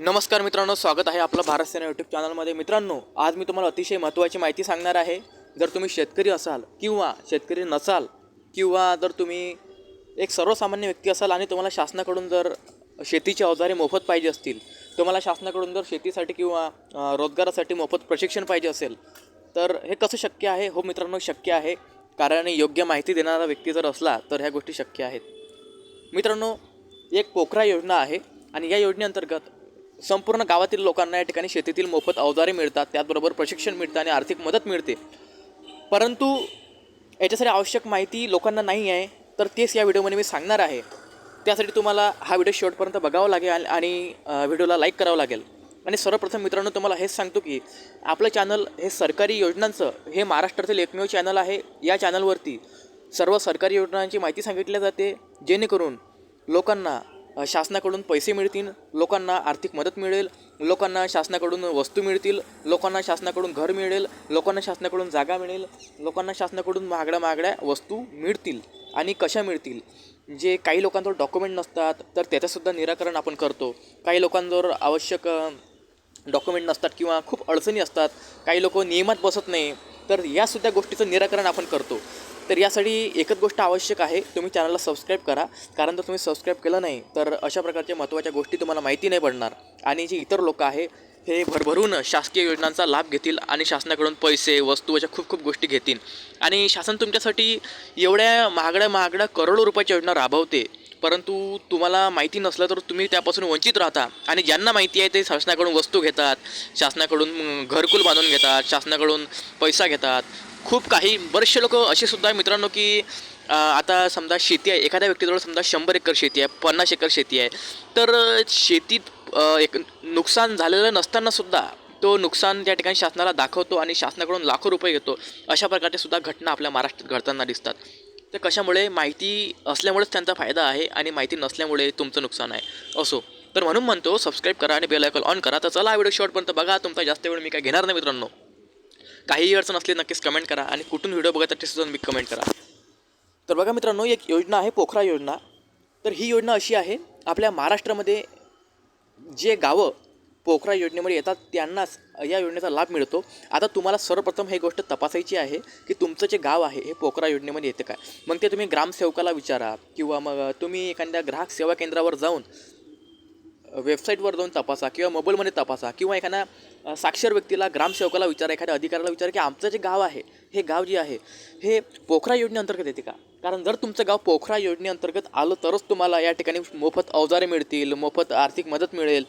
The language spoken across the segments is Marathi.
नमस्कार मित्रांनो स्वागत आहे आपलं भारत सेना यूट्यूब चॅनलमध्ये मित्रांनो आज मी तुम्हाला अतिशय महत्त्वाची माहिती सांगणार आहे. जर तुम्ही शेतकरी असाल किंवा शेतकरी नसाल किंवा जर तुम्ही एक सर्वसामान्य व्यक्ती असाल आणि तुम्हाला शासनाकडून जर शेतीची अवजारे मोफत पाहिजे असतील तुम्हाला शासनाकडून जर शेतीसाठी किंवा रोजगारासाठी मोफत प्रशिक्षण पाहिजे असेल तर हे कसं शक्य आहे? हो मित्रांनो शक्य आहे. कारण योग्य माहिती देणारा व्यक्ती जर असला तर ह्या गोष्टी शक्य आहेत. मित्रांनो एक पोखरा योजना आहे आणि या योजनेअंतर्गत संपूर्ण गावातील लोकांना या ठिकाणी शेतीतील मोफत अवजारे मिळतात त्याचबरोबर प्रशिक्षण मिळतं आणि आर्थिक मदत मिळते. परंतु याच्यासाठी आवश्यक माहिती लोकांना नाही आहे तर तेच या व्हिडिओमध्ये मी सांगणार आहे. त्यासाठी तुम्हाला हा व्हिडिओ शेवटपर्यंत बघावा लागेल आणि व्हिडिओला लाईक करावं लागेल. आणि सर्वप्रथम मित्रांनो तुम्हाला हेच सांगतो की आपलं चॅनल हे सरकारी योजनांचं हे महाराष्ट्रातील एकमेव चॅनल आहे. या चॅनलवरती सर्व सरकारी योजनांची माहिती सांगितली जाते. जेणेकरून लोकांना शासनाकडून पैसे मिळतील लोकांना आर्थिक मदत मिळेल लोकांना शासनाकडून वस्तू मिळतील लोकांना शासनाकडून घर मिळेल लोकांना शासनाकडून जागा मिळेल लोकांना शासनाकडून महागड्या महागड्या वस्तू मिळतील. आणि कशा मिळतील? जे काही लोकांजवळ डॉक्युमेंट नसतात तर त्याचंसुद्धा निराकरण आपण करतो. काही लोकांजवळ आवश्यक डॉक्युमेंट नसतात किंवा खूप अडचणी असतात काही लोक नियमात बसत नाही तर यासुद्धा गोष्टीचं निराकरण आपण करतो. तर यासाठी एकच गोष्ट आवश्यक आहे तुम्ही चॅनलला सबस्क्राईब करा. कारण जर तुम्ही सबस्क्राईब केलं नाही तर अशा प्रकारच्या महत्त्वाच्या गोष्टी तुम्हाला माहिती नाही पडणार. आणि जे इतर लोक आहे हे भरभरून शासकीय योजनांचा लाभ घेतील आणि शासनाकडून पैसे वस्तू अशा खूप खूप गोष्टी घेतील. आणि शासन तुमच्यासाठी एवढ्या महागड्या महागड्या करोडो रुपयाच्या योजना राबवते. परंतु तुम्हाला माहिती नसलं तर तुम्ही त्यापासून वंचित राहता. आणि ज्यांना माहिती आहे ते शासनाकडून वस्तू घेतात शासनाकडून घरकुल बांधून घेतात शासनाकडून पैसा घेतात. खूप काही बरेचसे लोक असे सुद्धा आहे मित्रांनो की आता समजा शेती आहे एखाद्या व्यक्तीजवळ समजा शंभर एकर शेती आहे पन्नास एकर शेती आहे तर शेतीत एक नुकसान झालेलं नसताना सुद्धा तो नुकसान त्या ठिकाणी शासनाला दाखवतो आणि शासनाकडून लाखो रुपये घेतो अशा प्रकारच्या सुद्धा घटना आपल्या महाराष्ट्रात घडताना दिसतात. तर कशामुळे? माहिती असल्यामुळेच त्यांचा फायदा आहे आणि माहिती नसल्यामुळे तुमचं नुकसान आहे. असो. तर म्हणून म्हणतो सबस्क्राईब करा आणि बेल आयकॉन ऑन करा. तर चला व्हिडिओ शॉर्टपर्यंत बघा. तुमचा जास्त वेळ मी काय घेणार नाही मित्रांनो. काहीही अडचण असली नक्कीच कमेंट करा आणि कुठून व्हिडिओ बघत ते सुद्धा मी कमेंट करा. तर बघा मित्रांनो एक योजना आहे पोखरा योजना. तर ही योजना अशी आहे आपल्या महाराष्ट्रामध्ये जे गावं पोखरा योजनेमध्ये येतात त्यांनाच या योजनेचा लाभ मिळतो. आता तुम्हाला सर्वप्रथम हे गोष्ट तपासायची आहे की तुमचं जे गाव आहे हे पोखरा योजनेमध्ये येतं काय मग ते तुम्ही ग्रामसेवकाला विचारा किंवा मग तुम्ही एखाद्या ग्राहक सेवा केंद्रावर जाऊन वेबसाईटवर जाऊन तपासा किंवा मोबाईलमध्ये तपासा किंवा एखाद्या साक्षर व्यक्तीला ग्रामसेवकाला विचारा एखाद्या अधिकाऱ्याला विचारा की आमचं जे गाव आहे हे गाव जे आहे हे पोखरा योजनेअंतर्गत येते का? कारण जर तुमचं गाव पोखरा योजनेअंतर्गत आलं तरच तुम्हाला या ठिकाणी मोफत अवजारे मिळतील मोफत आर्थिक मदत मिळेल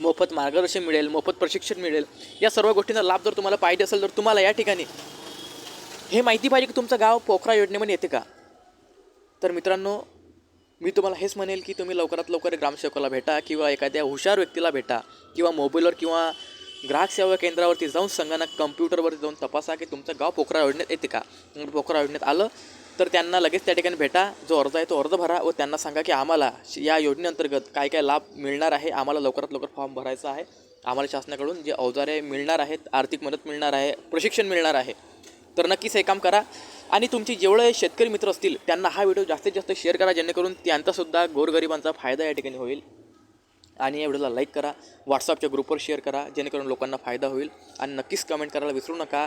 मोफत मार्गदर्शन मिळेल मोफत प्रशिक्षण मिळेल. या सर्व गोष्टींचा लाभ जर तुम्हाला पाहिजे असेल तर तुम्हाला या ठिकाणी हे माहिती पाहिजे की तुमचं गाव पोखरा योजनेमध्ये येते का? तर मित्रांनो मी तुम्हाला हेच म्हणेल की तुम्ही लवकरात लवकर ग्रामसेवकाला भेटा किंवा एखाद्या हुशार व्यक्तीला भेटा किंवा मोबाईलवर किंवा ग्राहक सेवा केंद्रावरती जाऊन संगणक कम्प्युटरवरती जाऊन तपासा की तुमचं गाव पोखरा योजनेत येते का? पोखरा योजनेत आलं तर त्यांना लगेच त्या ठिकाणी भेटा. जो अर्ज आहे तो अर्ज भरा व त्यांना सांगा की आम्हाला श- या योजनेअंतर्गत काय काय लाभ मिळणार आहे. आम्हाला लवकरात लवकर फॉर्म भरायचा आहे. आम्हाला शासनाकडून जे अवजारे मिळणार आहेत आर्थिक मदत मिळणार आहे प्रशिक्षण मिळणार आहे. तर नक्कीच हे काम करा. आणि तुमचे जेवढे शेतकरी मित्र असतील त्यांना हा व्हिडिओ जास्तीत जास्त शेअर करा जेणेकरून त्यांचासुद्धा गोरगरिबांचा फायदा या ठिकाणी होईल. आणि या व्हिडिओला लाईक करा व्हॉट्सअपच्या ग्रुपवर शेअर करा जेणेकरून लोकांना फायदा होईल. आणि नक्कीच कमेंट करायला विसरू नका.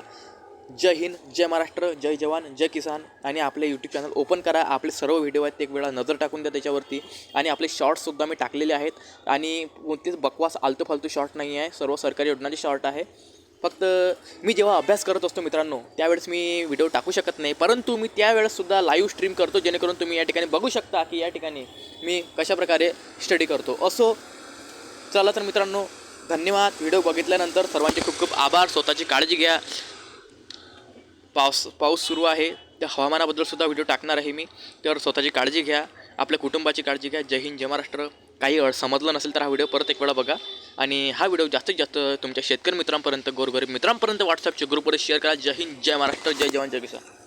जय हिंद जय महाराष्ट्र जय जवान जय किसान. आणि आपले यूट्यूब चॅनल ओपन करा. आपले सर्व व्हिडिओ आहेत ते एक वेळा नजर टाकून द्या त्याच्यावरती. आणि आपले शॉर्ट्ससुद्धा मी टाकलेले आहेत. आणि कोणतेच बकवास आलतू फालतू शॉर्ट नाही आहे सर्व सरकारी योजनाचे शॉर्ट आहे. फक्त मी जेव्हा अभ्यास करत असतो मित्रांनो त्यावेळेस मी व्हिडिओ टाकू शकत नाही. परंतु मी त्यावेळेससुद्धा लाईव्ह स्ट्रीम करतो जेणेकरून तुम्ही या ठिकाणी बघू शकता की या ठिकाणी मी कशाप्रकारे स्टडी करतो. असो चला तर मित्रांनो धन्यवाद. व्हिडिओ बघितल्यानंतर सर्वांचे खूप खूप आभार. स्वतःची काळजी घ्या. पाऊस पाऊस सुरू आहे. त्या हवामानाबद्दल सुद्धा व्हिडिओ टाकणार आहे मी. तर स्वतःची काळजी घ्या. आपल्या कुटुंबाची काळजी घ्या. जय हिंद जय महाराष्ट्र. काही अड समजलं नसेल तर हा व्हिडिओ परत एक वेळा बघा. आणि हा व्हिडिओ जास्तीत जास्त तुमच्या शेतकरी मित्रांपर्यंत गोरगरीब मित्रांपर्यंत व्हॉट्सअपच्या ग्रुपवर शेअर करा. जय हिंद जय महाराष्ट्र जय जवान जय किसान.